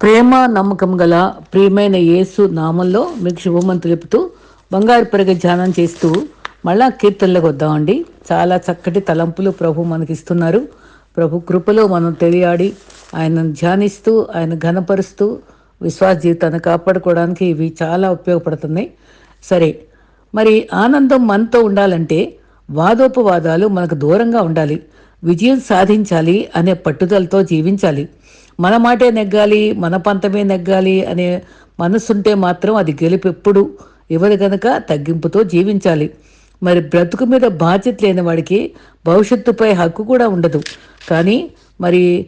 ప్రేమ నమ్మకం గల ప్రియమైన యేసు నామంలో మీకు శుభమని తెలుపుతూ బంగారు పెరగ ధ్యానం చేస్తూ మళ్ళా కీర్తనలకు వద్దామండి. చాలా చక్కటి తలంపులు ప్రభు మనకి ఇస్తున్నారు. ప్రభు కృపలో మనం తెలియాడి ఆయనను ధ్యానిస్తూ ఆయన ఘనపరుస్తూ విశ్వాస జీవితాన్ని కాపాడుకోవడానికి ఇవి చాలా ఉపయోగపడుతున్నాయి. సరే మరి ఆనందం మనతో ఉండాలంటే వాదోపవాదాలు మనకు దూరంగా ఉండాలి. విజయం సాధించాలి అనే పట్టుదలతో జీవించాలి. మన మాటే నెగ్గాలి మన పంతమే నెగ్గాలి అనే మనసుంటే మాత్రం అది గెలుపెప్పుడు ఇవ్వదు కనుక తగ్గింపుతో జీవించాలి. మరి బ్రతుకు మీద బాధ్యత లేని వాడికి భవిష్యత్తుపై హక్కు కూడా ఉండదు. కానీ మరి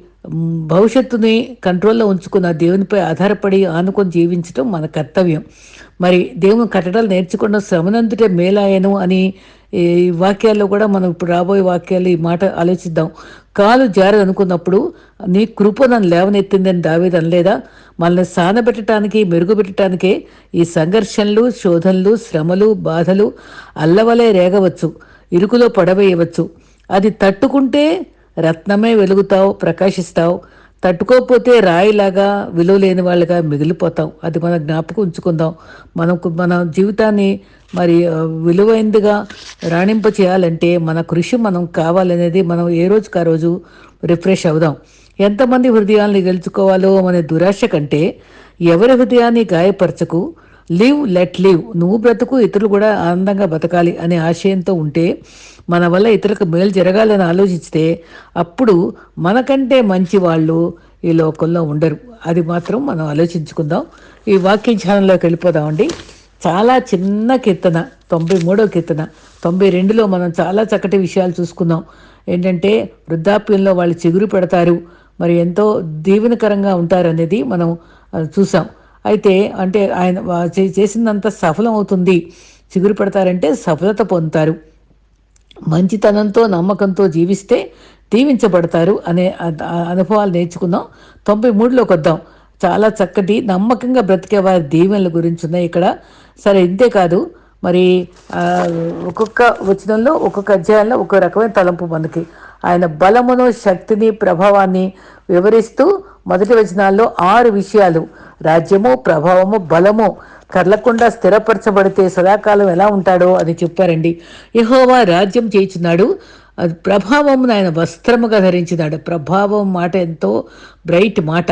భవిష్యత్తుని కంట్రోల్లో ఉంచుకున్న దేవునిపై ఆధారపడి ఆనుకొని జీవించడం మన కర్తవ్యం. మరి దేవుని కట్టడాలు నేర్చుకున్న శ్రమనందుటే మేలాయను అని ఈ వాక్యాల్లో కూడా మనం ఇప్పుడు రాబోయే వాక్యాలు ఈ మాట ఆలోచిద్దాం. కాలు జారదనుకున్నప్పుడు నీ కృప నన్ను లేవనెత్తిందని దావేది అనలేదా? మనల్ని సానబెట్టడానికి మెరుగుపెట్టడానికే ఈ సంఘర్షణలు శోధనలు శ్రమలు బాధలు అల్లవలే రేగవచ్చు ఇరుకులో పడవేయవచ్చు. అది తట్టుకుంటే రత్నమే వెలుగుతావు ప్రకాశిస్తావు. తట్టుకోకపోతే రాయిలాగా విలువ లేని వాళ్ళగా మిగిలిపోతాం. అది మన జ్ఞాపకం ఉంచుకుందాం. మనకు మన జీవితాన్ని మరి విలువైందిగా రాణింప చేయాలంటే మన కృషి మనం కావాలనేది మనం ఏ రోజుకి ఆ రోజు రిఫ్రెష్ అవుదాం. ఎంతమంది హృదయాల్ని గెలుచుకోవాలో అనే దురాశ కంటే ఎవరి హృదయాన్ని గాయపరచకు లివ్ లెట్ లివ్ నువ్వు బ్రతుకు ఇతరులు కూడా ఆనందంగా బతకాలి అనే ఆశయంతో ఉంటే మన వల్ల ఇతరులకు మేలు జరగాలని ఆలోచిస్తే అప్పుడు మనకంటే మంచి వాళ్ళు ఈ లోకంలో ఉండరు. అది మాత్రం మనం ఆలోచించుకుందాం. ఈ వాక్య ధ్యానంలోకి వెళ్ళిపోదామండి చాలా చిన్న కీర్తన తొంభై మూడో కీర్తన తొంభై రెండులో మనం చాలా చక్కటి విషయాలు చూసుకుందాం. ఏంటంటే వృద్ధాప్యంలో వాళ్ళు చిగురు పెడతారు. మరి ఎంతో దీవెనకరంగా ఉంటారనేది మనం చూసాం. అయితే అంటే ఆయన చేసినంత చే- సఫలం అవుతుంది. చిగురు పెడతారంటే సఫలత పొందుతారు. మంచితనంతో నమ్మకంతో జీవిస్తే దీవించబడతారు అనే అనుభవాలు నేర్చుకుందాం. తొంభై మూడులోకి వద్దాం చాలా చక్కటి నమ్మకంగా బ్రతికే వారి దీవెనల గురించి ఉన్నాయి ఇక్కడ. సరే ఇంతే కాదు. మరి ఒక్కొక్క వచనంలో ఒక్కొక్క అధ్యాయంలో ఒక్కొక్క రకమైన తలంపు మనకి. ఆయన బలమును శక్తిని ప్రభావాన్ని వివరిస్తూ మొదటి వచనాల్లో ఆరు విషయాలు. రాజ్యము ప్రభావము బలము. కదలకుండా స్థిరపరచబడితే సదాకాలం ఎలా ఉంటాడో అది చెప్పారండి. యహోవా రాజ్యం చేయించున్నాడు. అది ప్రభావం ఆయన వస్త్రముగా ధరించినాడు. ప్రభావం మాట ఎంతో బ్రైట్ మాట.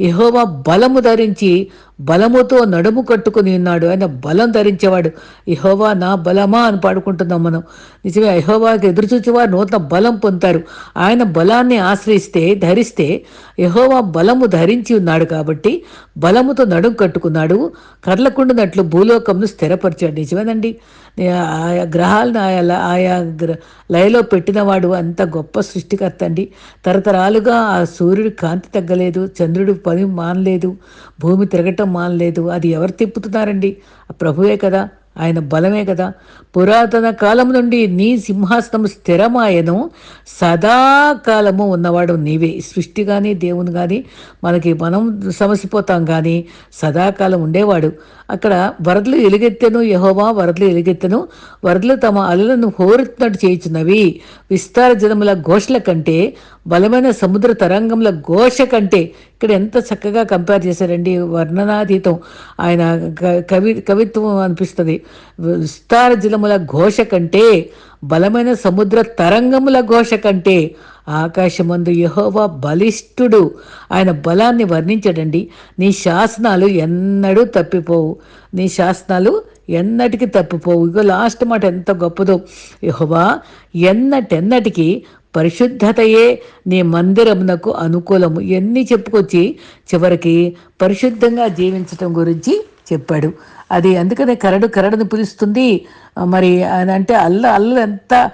యహోవా బలము ధరించి బలముతో నడుము కట్టుకుని ఉన్నాడు. ఆయన బలం ధరించేవాడు. యహోవా నా బలమా అని పాడుకుంటున్నాం మనం. నిజమే యహోవాకి ఎదురుచూచేవారు నూతన బలం పొందుతారు. ఆయన బలాన్ని ఆశ్రయిస్తే ధరిస్తే యహోవా బలము ధరించి ఉన్నాడు కాబట్టి బలముతో నడుము కట్టుకున్నాడు. కర్లకుండునట్లు భూలోకంను స్థిరపరిచాడు. నిజమేనండి? ఆయా గ్రహాలను ఆయా ల- ఆయా గ్ర లయలో పెట్టినవాడు అంత గొప్ప సృష్టికర్త అండి. తరతరాలుగా ఆ సూర్యుడి కాంతి తగ్గలేదు చంద్రుడి పని మానలేదు భూమి తిరగటం మానలేదు. అది ఎవరు తిప్పుతున్నారండి? ఆ ప్రభువే కదా. ఆయన బలమే కదా. పురాతన కాలం నుండి నీ సింహాసనం స్థిరమాయను. సదాకాలము ఉన్నవాడు నీవే. సృష్టి కానీ దేవుని కానీ మనకి మనం సమసిపోతాం కానీ సదాకాలం ఉండేవాడు. అక్కడ వరదలు ఎలుగెత్తెను యహోవా వరదలు ఎలుగెత్తెను. వరదలు తమ అలలను హోరెత్తినట్టు చేయుచున్నవి విస్తార జనముల ఘోషల కంటే బలమైన సముద్ర తరంగముల ఘోష కంటే ఇక్కడ ఎంత చక్కగా కంపేర్ చేశారండి. వర్ణనాతీతం ఆయన కవి కవిత్వం అనిపిస్తుంది. విస్తార జలముల ఘోష కంటే బలమైన సముద్ర తరంగముల ఘోష కంటే ఆకాశమందు యహోవా బలిష్ఠుడు ఆయన బలాన్ని వర్ణించడండి. నీ శాసనాలు ఎన్నడూ తప్పిపోవు. నీ శాసనాలు ఎన్నటికి తప్పిపోవు. ఇక లాస్ట్ మాట ఎంత గొప్పదో. యహోవా ఎన్నటెన్నటికి పరిశుద్ధతయే నీ మందిరమునకు అనుకూలము. ఎన్ని చెప్పుకొచ్చి చివరికి పరిశుద్ధంగా జీవించటం గురించి చెప్పాడు. అది అందుకనే కరడు కరడుని పిలుస్తుంది. మరి అదంటే అంటే అల్ల అల్ల ఎంత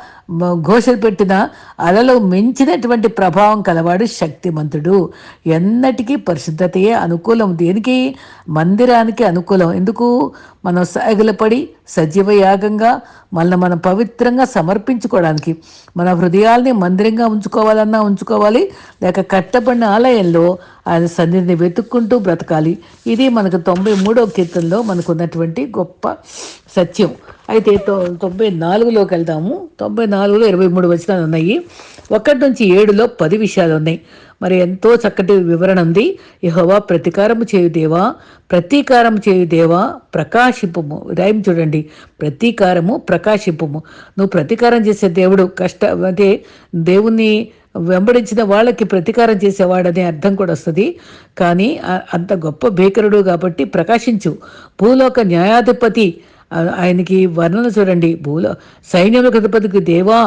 ఘోషలు పెట్టినా అలలో మించినటువంటి ప్రభావం కలవాడు శక్తిమంతుడు. ఎన్నటికీ పరిశుద్ధతయే అనుకూలం. దేనికి? మందిరానికి అనుకూలం. ఎందుకు? మనం సాగిలపడి సజీవ యాగంగా మనల్ని మనం పవిత్రంగా సమర్పించుకోవడానికి. మన హృదయాల్ని మందిరంగా ఉంచుకోవాలన్నా ఉంచుకోవాలి. లేక కట్టబడిన ఆలయంలో ఆయన సన్నిధిని వెతుక్కుంటూ బ్రతకాలి. ఇది మనకు తొంభై మూడో కీర్తనలో మనకు ఉన్నటువంటి గొప్ప సత్యం. అయితే తొంభై నాలుగులోకి వెళ్దాము. తొంభై నాలుగులో ఇరవై మూడు వచనాలు ఉన్నాయి. ఒకటి నుంచి ఏడులో పది విషయాలు ఉన్నాయి. మరి ఎంతో చక్కటి వివరణ ఉంది. యహోవా ప్రతీకారము చేయు దేవా ప్రతీకారం చేయు దేవా ప్రకాశింపము. రైమ్ చూడండి. ప్రతీకారము ప్రకాశింపము. నువ్వు ప్రతీకారం చేసే దేవుడు కష్ట అంటే దేవుణ్ణి వెంబడించిన వాళ్ళకి ప్రతీకారం చేసేవాడనే అర్థం కూడా వస్తుంది. కానీ అంత గొప్ప భీకరుడు కాబట్టి ప్రకాశించు. భూలోక న్యాయాధిపతి ఆయనకి వర్ణన చూడండి. భూలో సైన్యములకు అధిపతికి దేవా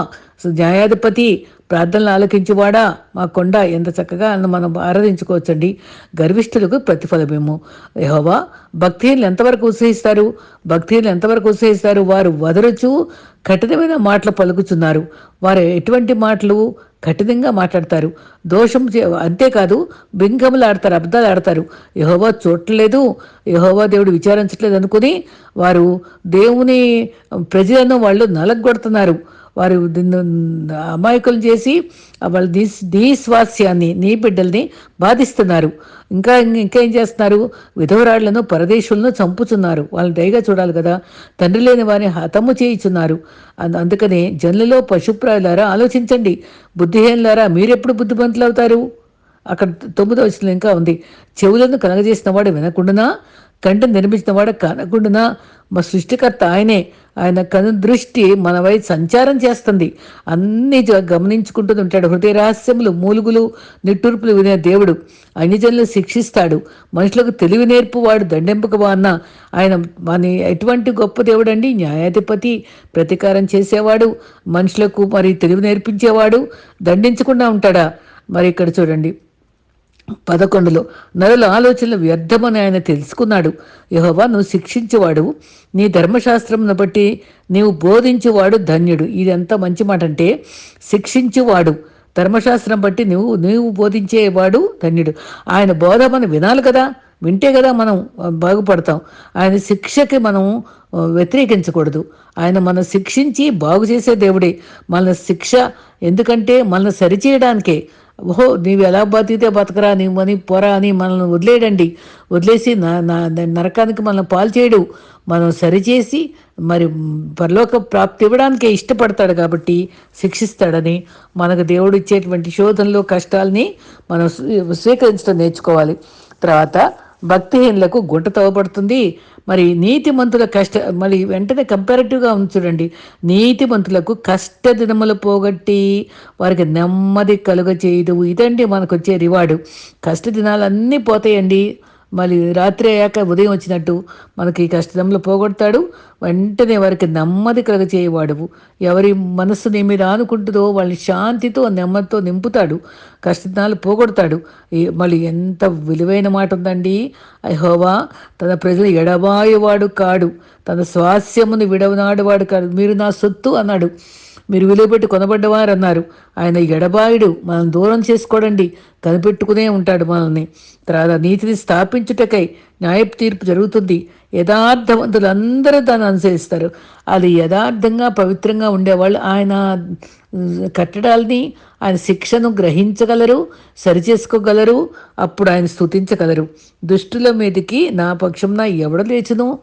న్యాయాధిపతి ప్రార్థనలు ఆలకించువాడా? మా కొండ ఎంత చక్కగా మనం ఆరాధించుకోవచ్చండి. గర్విష్ఠులకు ప్రతిఫలమేమో. యహోవా భక్తిహీనులు ఎంతవరకు ఉత్సహిస్తారు? భక్తిహీనులు ఎంతవరకు ఉత్సహిస్తారు? వారు వదరుచు కఠినమైన మాటలు పలుకుతున్నారు వారు ఎటువంటి మాటలు కఠినంగా మాట్లాడతారు? దోషం చే- అంతేకాదు బింగములు ఆడతారు అబద్ధాలు ఆడతారు యహోవా చూడలేదు యహోవా దేవుడు విచారించట్లేదు అనుకుని వారు దేవుని ప్రజలను వాళ్ళు నలగొడుతున్నారు. వారు దీన్ని అమాయకులు చేసి వాళ్ళ నీ నీ స్వాస్యాన్ని నీ బిడ్డల్ని బాధిస్తున్నారు. ఇంకా ఇంకా ఏం చేస్తున్నారు? విధవరాళ్ళను పరదేశులను చంపుతున్నారు. వాళ్ళని దయగా చూడాలి కదా. తండ్రి లేని వారిని హతము చేయిచున్నారు. అందుకనే జనులలో పశుప్రాయులారా ఆలోచించండి. బుద్ధిహీనులారా మీరెప్పుడు బుద్ధిమంతులు అవుతారు అక్కడ తొమ్మిదో వచ్చిన ఇంకా ఉంది. చెవులను కలగజేసిన వాడు వినకుండా కంటిని నిర్మించిన వాడు మా సృష్టికర్త ఆయనే. ఆయన కను దృష్టి మన వైపు సంచారం చేస్తుంది. అన్ని గమనించుకుంటూ ఉంటాడు. హృదయ రహస్యములు మూలుగులు నిట్టూర్పులు వినే దేవుడు అన్యజనులు శిక్షిస్తాడు. మనుషులకు తెలివి నేర్పువాడు దండెంపక అన్న ఆయన మన ఎటువంటి గొప్ప దేవుడు అండి న్యాయాధిపతి ప్రతీకారం చేసేవాడు. మనుషులకు మరి తెలివి నేర్పించేవాడు. దండించకుండా ఉంటాడా? మరి ఇక్కడ చూడండి. పదకొండులో నరుల ఆలోచనలు వ్యర్థమని ఆయన తెలుసుకున్నాడు. యహోవా నువ్వు శిక్షించేవాడు నీ ధర్మశాస్త్రంను బట్టి నీవు బోధించేవాడు ధన్యుడు. ఇది ఎంత మంచి మాట అంటే శిక్షించేవాడు ధర్మశాస్త్రం బట్టి నువ్వు నీవు బోధించేవాడు ధన్యుడు. ఆయన బోధ మనం వినాలి కదా వింటే కదా మనం బాగుపడతాం. ఆయన శిక్షకి మనం వ్యతిరేకించకూడదు. ఆయన మనం శిక్షించి బాగు చేసే దేవుడే. మన శిక్ష ఎందుకంటే మనల్ని సరిచేయడానికే ఓహో నీవు ఎలా బతికితే బతకరా నీవు అని పోరా అని మనల్ని వదిలేయడండి. వదిలేసి నా నా నరకానికి మనల్ని పాలు చేయడు. మనం సరిచేసి మరి పరలోక ప్రాప్తి ఇవ్వడానికే ఇష్టపడతాడు కాబట్టి శిక్షిస్తాడని మనకు దేవుడు ఇచ్చేటువంటి శోధనలు కష్టాలని మనం స్వీకరించడం నేర్చుకోవాలి. తర్వాత భక్తిహీనులకు గుంట తవ్వబడుతుంది. మరి నీతిమంతుల కష్ట మరి వెంటనే కంపారిటివ్గా ఉంది చూడండి. నీతిమంతులకు కష్ట దినములు పోగొట్టి వారికి నెమ్మది కలుగ చేయదు ఇదండి మనకు వచ్చే రివార్డు. కష్ట దినాలన్నీ పోతాయండి. మళ్ళీ రాత్రి అయ్యాక ఉదయం వచ్చినట్టు మనకి కష్టంలో పోగొడతాడు. వెంటనే వారికి నెమ్మది కలుగ ఎవరి మనస్సు నీ మీద ఆనుకుంటుందో వాళ్ళని శాంతితో నెమ్మదితో నింపుతాడు. కష్టదినాలు పోగొడతాడు. మళ్ళీ ఎంత విలువైన మాట ఉందండి. అహోవా తన ప్రజలు ఎడబాయేవాడు కాడు. తన స్వాస్యమును విడవనాడు వాడు కాడు. మీరు నా సొత్తు అన్నాడు. మీరు విలువ కొనబడ్డవారన్నారు. ఆయన ఎడబాయుడు మనం దూరం చేసుకోడండి కనిపెట్టుకునే ఉంటాడు మనల్ని. తర్వాత నీతిని స్థాపించుటకై న్యాయపు తీర్పు జరుగుతుంది. యథార్థవంతులు అందరూ దాన్ని అనుసరిస్తారు. అది యథార్థంగా పవిత్రంగా ఉండేవాళ్ళు ఆయన కట్టడాల్ని ఆయన శిక్షను గ్రహించగలరు సరిచేసుకోగలరు అప్పుడు ఆయన స్తుతించగలరు. దుష్టుల మీదకి నా పక్షంన ఎవడు లేచును?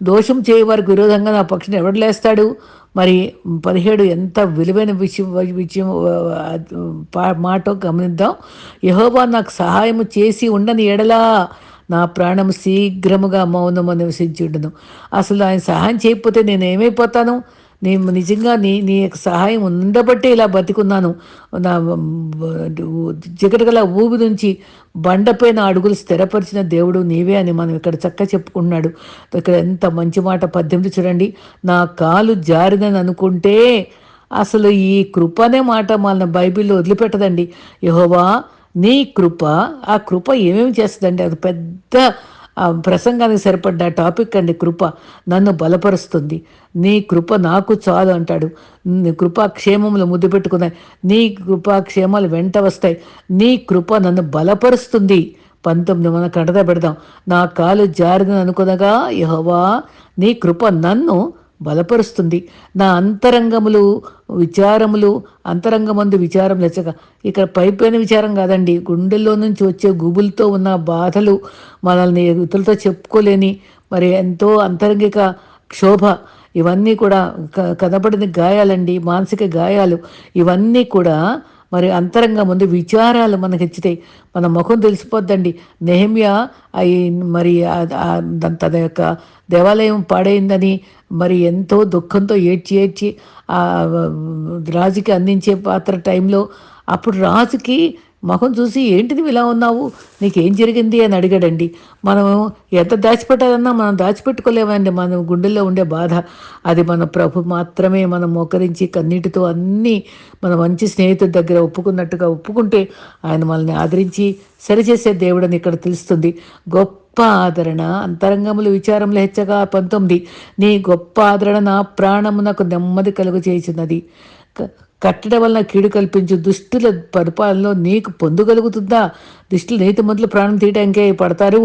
దోషం చేయవారికి విరోధంగా నా పక్షిని ఎవడు లేస్తాడు? మరి పదిహేడు ఎంత విలువైన విషయం విషయం ఆ, మాట గమనిద్దాం. యహోబా నాకు సహాయము చేసి ఉండని ఎడలా నా ప్రాణం శీఘ్రముగా మౌనము ఉండను అసలు ఆయన సహాయం చేయకపోతే నేను ఏమైపోతాను నేను నిజంగా నీ నీ యొక్క సహాయం ఉండబట్టే ఇలా బతికున్నాను. నా జిగటగల ఊబి నుంచి బండపైన అడుగులు స్థిరపరిచిన దేవుడు నీవే అని మనం ఇక్కడ చక్క చెప్పుకున్నాడు ఇక్కడ ఎంత మంచి మాట పద్దెనిమిది చూడండి. నా కాలు జారినని అనుకుంటే అసలు ఈ కృప అనే మాట మన బైబిల్లో వదిలిపెట్టదండి. యహోవా నీ కృప ఆ కృప ఏమేమి చేస్తుందండి? అది పెద్ద ప్రసంగానికి సరిపడ్డ టాపిక్ అండి కృప నన్ను బలపరుస్తుంది. నీ కృప నాకు చాలు అంటాడు. కృపా క్షేమములు ముద్దు పెట్టుకున్నాయి. నీ కృపా క్షేమాలు వెంట వస్తాయి. నీ కృప నన్ను బలపరుస్తుంది. పంతొమ్మిది మన కడత పెడదాం. నా కాలు జారిన అనుకునగా యహోవా నీ కృప నన్ను బలపరుస్తుంది. నా అంతరంగములు విచారములు అంతరంగమందు విచారం లేచక ఇక్కడ పైపైన విచారం కాదండి. గుండెల్లో నుంచి వచ్చే గుబులతో ఉన్న బాధలు మనల్ని ఇతరులతో చెప్పుకోలేని మరి ఎంతో అంతరంగిక క్షోభ. ఇవన్నీ కూడా కనబడిన గాయాలండి. మానసిక గాయాలు. ఇవన్నీ కూడా మరి అంతరంగా ముందు విచారాలు మనకు ఇచ్చితాయి మన ముఖం తెలిసిపోద్దండి. నెహమ్యా అయి మరి తన యొక్క దేవాలయం పాడైందని మరి ఎంతో దుఃఖంతో ఏడ్చి ఏడ్చి రాజుకి అందించే పాత్ర టైంలో అప్పుడు రాజుకి మొహం చూసి ఏంటిది ఇలా ఉన్నావు? నీకేం జరిగింది? అని అడిగాడండి. మనం ఎంత దాచిపెట్టాలన్నా మనం దాచిపెట్టుకోలేమండి. మన గుండెల్లో ఉండే బాధ. అది మన ప్రభు మాత్రమే మనం మోకరించి కన్నీటితో అన్నీ మన మంచి స్నేహితుడి దగ్గర ఒప్పుకున్నట్టుగా ఒప్పుకుంటే ఆయన మనల్ని ఆదరించి సరిచేసే దేవుడని ఇక్కడ తెలుస్తుంది. గొప్ప ఆదరణ. అంతరంగములు విచారములు హెచ్చగా పంతొమ్మిది. నీ గొప్ప ఆదరణ నా ప్రాణమునకు నెమ్మది కలుగు చేసినది కట్టడం వలన కీడు కల్పించు దుష్టుల పరిపాలనలో నీకు పొందగలుగుతుందా దుష్టులు నీతి మొదలు ప్రాణం తీయడానికే పడతారు.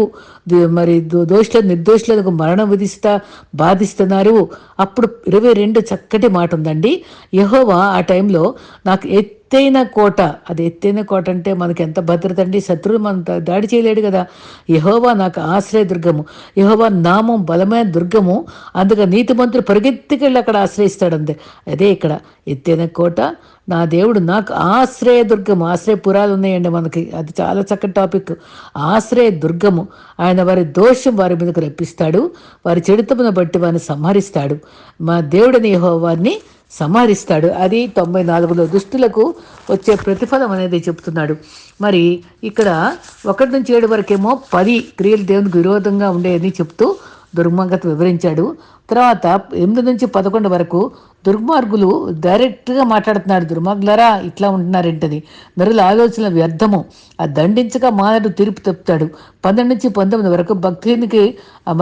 మరి దోషుల నిర్దోషులకు మరణం విధిస్తా బాధిస్తున్నారు. అప్పుడు ఇరవై రెండు చక్కటి మాట ఉందండి యహోవా ఆ టైంలో నాకు ఎత్తైన కోట అది ఎత్తైన కోట అంటే మనకి ఎంత భద్రత అండి? శత్రువులు మన దాడి చేయలేడు కదా. యహోవా నాకు ఆశ్రయ దుర్గము. యహోవా నామం బలమైన దుర్గము. అందుక నీతి మంత్రులు పరిగెత్తికెళ్ళి అక్కడ ఆశ్రయిస్తాడు అంతే అదే ఇక్కడ ఎత్తైన కోట నా దేవుడు నాకు ఆశ్రయ దుర్గము ఆశ్రయ పురాలు ఉన్నాయండి మనకి. అది చాలా చక్కటి టాపిక్. ఆశ్రయ దుర్గము. ఆయన వారి దోషం వారి మీదకు రప్పిస్తాడు. వారి చెడుతమును బట్టి వారిని సంహరిస్తాడు. మా దేవుడిని వారిని సంహరిస్తాడు. అది తొంభై నాలుగులో దుస్తులకు వచ్చే ప్రతిఫలం అనేది చెప్తున్నాడు. మరి ఇక్కడ ఒకటి నుంచి ఏడు వరకేమో పది క్రియలు దేవునికి విరోధంగా ఉండేదని చెప్తూ దుర్మార్గత వివరించాడు. తర్వాత ఎనిమిది నుంచి పదకొండు వరకు దుర్మార్గులు డైరెక్ట్గా మాట్లాడుతున్నారు. దుర్మార్గులరా ఇట్లా ఉంటున్నారేంటది నరుల ఆలోచన వ్యర్థము. ఆ దండించగా మానడు తీర్పు చెప్తాడు పన్నెండు నుంచి పంతొమ్మిది వరకు భక్తికి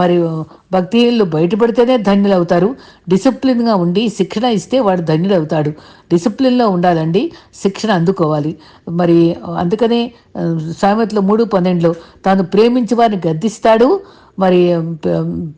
మరి భక్తిహీనులు బయటపడితేనే ధన్యులు అవుతారు డిసిప్లిన్గా ఉండి శిక్షణ ఇస్తే వాడు ధన్యుడు అవుతాడు డిసిప్లిన్లో ఉండాలండి శిక్షణ అందుకోవాలి. మరి అందుకనే సామెతలు మూడు పన్నెండులో తాను ప్రేమించి వారిని గద్దిస్తాడు మరి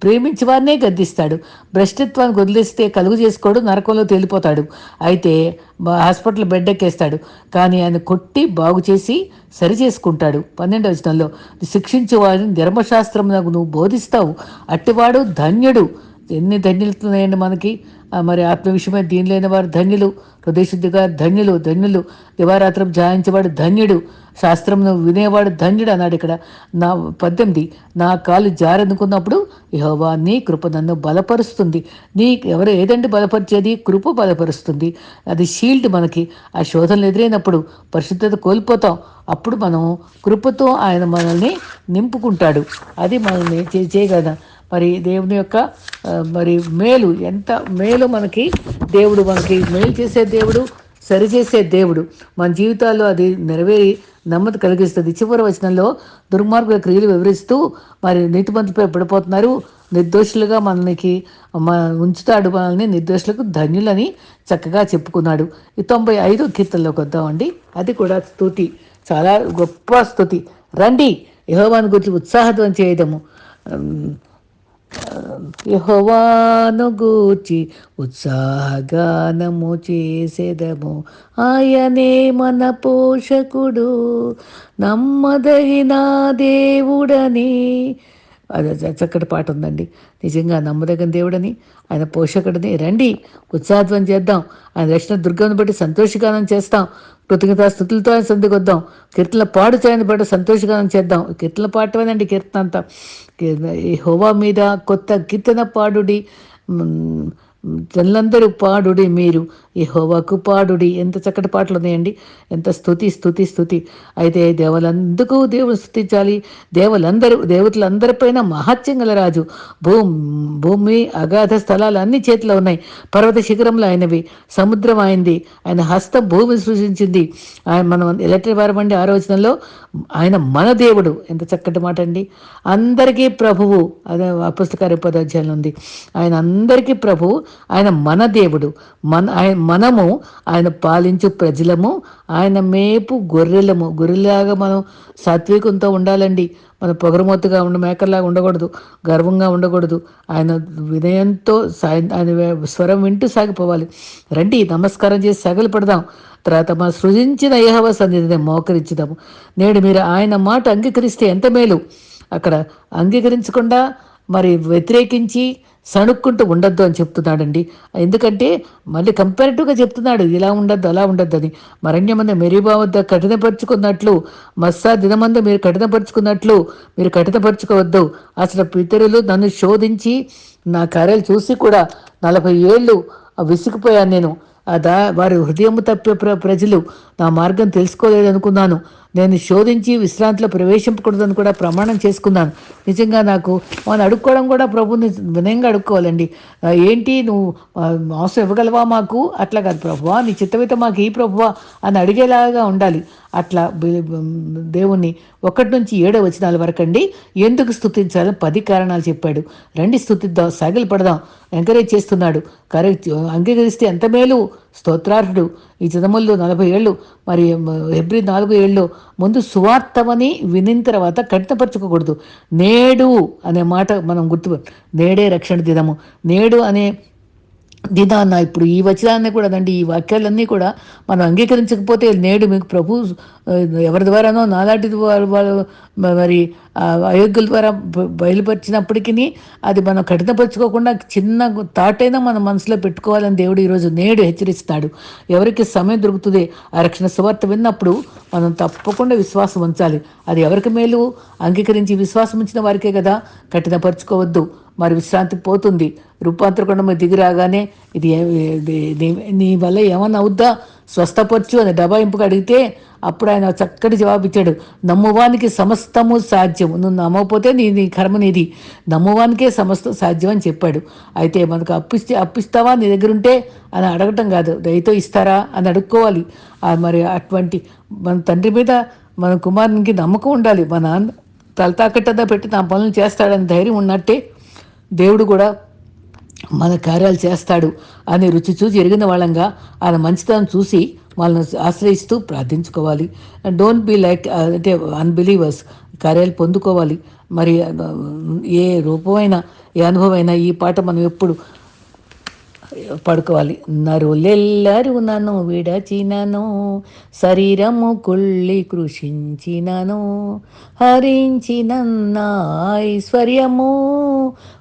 ప్రేమించి వారినే గద్దిస్తాడు. భ్రష్టత్వాన్ని వదిలేస్తే కలుగు చేసుకోడు నరకంలో తేలిపోతాడు. అయితే హాస్పిటల్ బెడ్ ఎక్కేస్తాడు కానీ ఆయన కొట్టి బాగు చేసి సరి చేసుకుంటాడు. పన్నెండవ వచనంలో శిక్షించే వారిని ధర్మశాస్త్రం నువ్వు బోధిస్తావు. అట్టివాడు ధన్యుడు. ఎన్ని ధన్యులుతున్నాయండి మనకి మరి ఆత్మ విషయమే దీని లేని వారు ధన్యులు హృదయశుద్ధిగా ధన్యులు ధన్యులు. దివారాత్రం జాయించేవాడు ధన్యుడు శాస్త్రం వినేవాడు ధన్యుడు అన్నాడు ఇక్కడ. నా పద్దెనిమిది నా కాలు జారనుకున్నప్పుడు యహోవా నీ కృప నన్ను బలపరుస్తుంది. నీ ఎవరు ఏదండి బలపరిచేది? కృప బలపరుస్తుంది. అది షీల్డ్ మనకి. ఆ శోధనలు ఎదురైనప్పుడు పరిశుద్ధత కోల్పోతాం. అప్పుడు మనం కృపతో ఆయన మనల్ని నింపుకుంటాడు. అది మనల్ని చేయగలదా? మరి దేవుని యొక్క మరి మేలు ఎంత మేలు మనకి దేవుడు మనకి మేలు చేసే దేవుడు సరిచేసే దేవుడు. మన జీవితాల్లో అది నెరవేరి నెమ్మది కలిగిస్తుంది. చివరి వచనంలో దుర్మార్గుల క్రియలు వివరిస్తూ మరి నీతిమంతులపై పడిపోతున్నారు. నిర్దోషులుగా మనకి మన ఉంచుతాడు మనల్ని నిర్దోషులకు ధన్యులని చక్కగా చెప్పుకున్నాడు. ఈ తొంభై ఐదు కీర్తనలోకి వద్దామండి అది కూడా స్థుతి. చాలా గొప్ప స్థుతి. రండి యహోవాన్ గురించి ఉత్సాహం చేయడము. యహోవాను గూర్చి ఉత్సాహగానము చేసేదము. ఆయనే మన పోషకుడు నమ్మదగిన దేవుడని చక్కటి పాట ఉందండి. నిజంగా నమ్మదగిన దేవుడని ఆయన పోషకుడిని. రండి ఉత్సాహత్వం చేద్దాం. ఆయన రక్షణ దుర్గను బట్టి సంతోషగానం చేస్తాం. కృతజ్ఞత స్థుతులతో ఆయన సందుకొద్దాం కీర్తన పాడు చేయని బట్టి సంతోషగానం చేద్దాం. కీర్తన పాటమేనండి కీర్తన అంతా. హోవా మీద కొత్త కీర్తన పాడుడి. జనులందరూ పాడుడి మీరు ఈ హోవాకు పాడుడి. ఎంత చక్కటి పాటలు ఉన్నాయండి. ఎంత స్థుతి స్థుతి స్థుతి అయితే దేవలందుకు దేవుని స్థుతించాలి దేవలందరూ దేవతలందరిపైన మహత్యం గల రాజు. భూమి భూమి అగాధ స్థలాలు అన్ని చేతిలో ఉన్నాయి. పర్వత శిఖరంలో ఆయనవి. సముద్రం అయింది ఆయన హస్తం భూమిని సృష్టించింది ఆయన మనం ఎలక్ట్రిక్ వారమండి ఆ ఆలోచనలో ఆయన మన దేవుడు. ఎంత చక్కటి మాట అండి. అందరికీ ప్రభువు. అదే పుస్తకారి పదాధ్యాయంలో ఉంది. ఆయన అందరికీ ప్రభువు. ఆయన మన దేవుడు. మన ఆయన మనము ఆయన పాలించు ప్రజలము ఆయన మేపు గొర్రెలము. గొర్రెలాగా మనం సాత్వికంతో ఉండాలండి. మన పొగరమొత్తుగా ఉండ మేకల్లాగా ఉండకూడదు. గర్వంగా ఉండకూడదు. ఆయన వినయంతో ఆయన స్వరం వింటూ సాగిపోవాలి. రండి నమస్కారం చేసి సగలు పడదాం. తర్వాత మా సృజించిన యహవ సన్నిధిని మోకరించుదాము. నేడు మీరు ఆయన మాట అంగీకరిస్తే ఎంత మేలు. అక్కడ అంగీకరించకుండా మరి వ్యతిరేకించి సణుక్కుంటూ ఉండొద్దు అని చెప్తున్నాడండి. ఎందుకంటే మళ్ళీ కంపారిటివ్గా చెప్తున్నాడు ఇలా ఉండద్దు అలా ఉండద్దు అని. మరణ్యమంద మెరీబా వద్ద కఠినపరుచుకున్నట్లు మస్సా దినమందు మీరు కఠినపరుచుకున్నట్లు మీరు కఠినపరుచుకోవద్దు. అసలు పితరులు నన్ను శోధించి నా కార్యాలు చూసి కూడా నలభై ఏళ్ళు విసిగిపోయాను నేను. అదా వారి హృదయము తప్పే ప్ర ప్రజలు నా మార్గం తెలుసుకోలేదనుకున్నాను. నేను శోధించి విశ్రాంతిలో ప్రవేశింపకూడదని కూడా ప్రమాణం చేసుకున్నాను. నిజంగా నాకు మనం అడుక్కోవడం కూడా ప్రభుని వినయంగా అడుక్కోవాలండి. ఏంటి నువ్వు మాంసం ఇవ్వగలవా మాకు? అట్లా కాదు ప్రభువా నీ చిత్తవిత మాకు ఈ ప్రభువా అని అడిగేలాగా ఉండాలి. అట్లా దేవుణ్ణి ఒకటి నుంచి ఏడో వచనాల వరకు అండి ఎందుకు స్థుతించాలని పది కారణాలు చెప్పాడు. రండి స్థుతిద్దాం సగిలి పడదాం ఎంకరేజ్ చేస్తున్నాడు. కరెక్ట్ అంగీకరిస్తే ఎంత మేలు? స్తోత్రార్హుడు. ఈ జనముల్లో నలభై ఏళ్ళు మరి ఎబ్రి నాలుగు ఏళ్ళు ముందు సువార్తమని వినిన తర్వాత కఠినపరచుకోకూడదు. నేడు అనే మాట మనం గుర్తు నేడే రక్షణ దినము. నేడు అనే దినాన్న ఇప్పుడు ఈ వచనాన్ని కూడా అండి ఈ వాక్యాలన్నీ కూడా మనం అంగీకరించకపోతే నేడు మీకు ప్రభు ఎవరి ద్వారానో నాలాంటి వారు వారు మరి అయోగ్యుల ద్వారా బయలుపరిచినప్పటికీ అది మనం కఠినపరచుకోకుండా చిన్న థాట్ అయినా మన మనసులో పెట్టుకోవాలని దేవుడు ఈరోజు నేడు హెచ్చరిస్తాడు. ఎవరికి సమయం దొరుకుతుంది ఆ రక్షణ సువార్త విన్నప్పుడు మనం తప్పకుండా విశ్వాసం ఉంచాలి. అది ఎవరికి మేలు? అంగీకరించి విశ్వాసం ఉంచిన వారికే కదా. కఠినపరచుకోవద్దు. మరి విశ్రాంతి పోతుంది. రూపాంతరకుండా దిగి రాగానే ఇది నీ- నీ వల్ల ఏమన్నా అవుద్దా? స్వస్థపరచు అని డబాయింపుగా అడిగితే అప్పుడు ఆయన చక్కటి జవాబు ఇచ్చాడు నమ్మువానికి సమస్తము సాధ్యం నువ్వు నమ్మకపోతే నీ నీ కర్మ నీది. నమ్మువానికే సమస్తం సాధ్యం అని చెప్పాడు. అయితే మనకు అప్పిస్తే అప్పిస్తావా? నీ దగ్గర ఉంటే అని అడగటం కాదు. దయతో ఇస్తారా అని అడుక్కోవాలి. మరి అటువంటి మన తండ్రి మీద మన కుమారునికి నమ్మకం ఉండాలి. మన నాన్న తలతాకట్టదా పెట్టి నా పనులు చేస్తాడని ధైర్యం ఉన్నట్టే దేవుడు కూడా మన కార్యాలు చేస్తాడు అని రుచి చూసి ఎరిగిన వాళ్ళంగా ఆయన మంచితనం చూసి వాళ్ళని ఆశ్రయిస్తూ ప్రార్థించుకోవాలి. డోంట్ బీ లైక్ అంటే అన్బిలీవర్స్ కార్యాలు పొందుకోవాలి. మరి uh, ఏ రూపమైనా ఏ అనుభవమైనా ఈ పాట మనం ఎప్పుడు పడుకోవాలి? నరులెల్లరూ నన్ను విడచినను శరీరము కుళ్ళి కృషించినను హరించినన్న ఐశ్వర్యము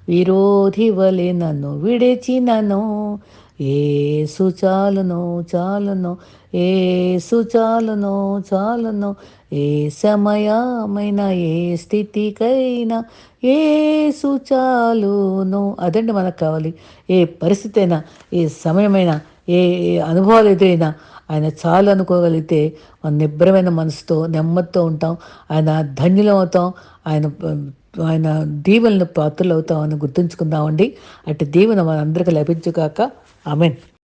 విరోధి వలె నన్ను విడిచినను. ఏసు చాలును చాలును ఏసు చాలును చాలును. ఏ సమయమైన ఏ స్థితికైనా ఏసు చాలును. అదండి మనకు కావాలి. ఏ పరిస్థితి అయినా ఏ సమయమైనా ఏ ఏ అనుభవాలు ఎదురైనా ఆయన చాలు అనుకోగలిగితే మన నిబ్బరమైన మనసుతో నెమ్మదితో ఉంటాం. ఆయన ధన్యులం అవుతాం. ఆయన ఆయన దీవెనలు పాత్రలు అవుతామని గుర్తుంచుకుందామండి. అటు దీవెన మనందరికీ లభించుగాక. ఆమెన్.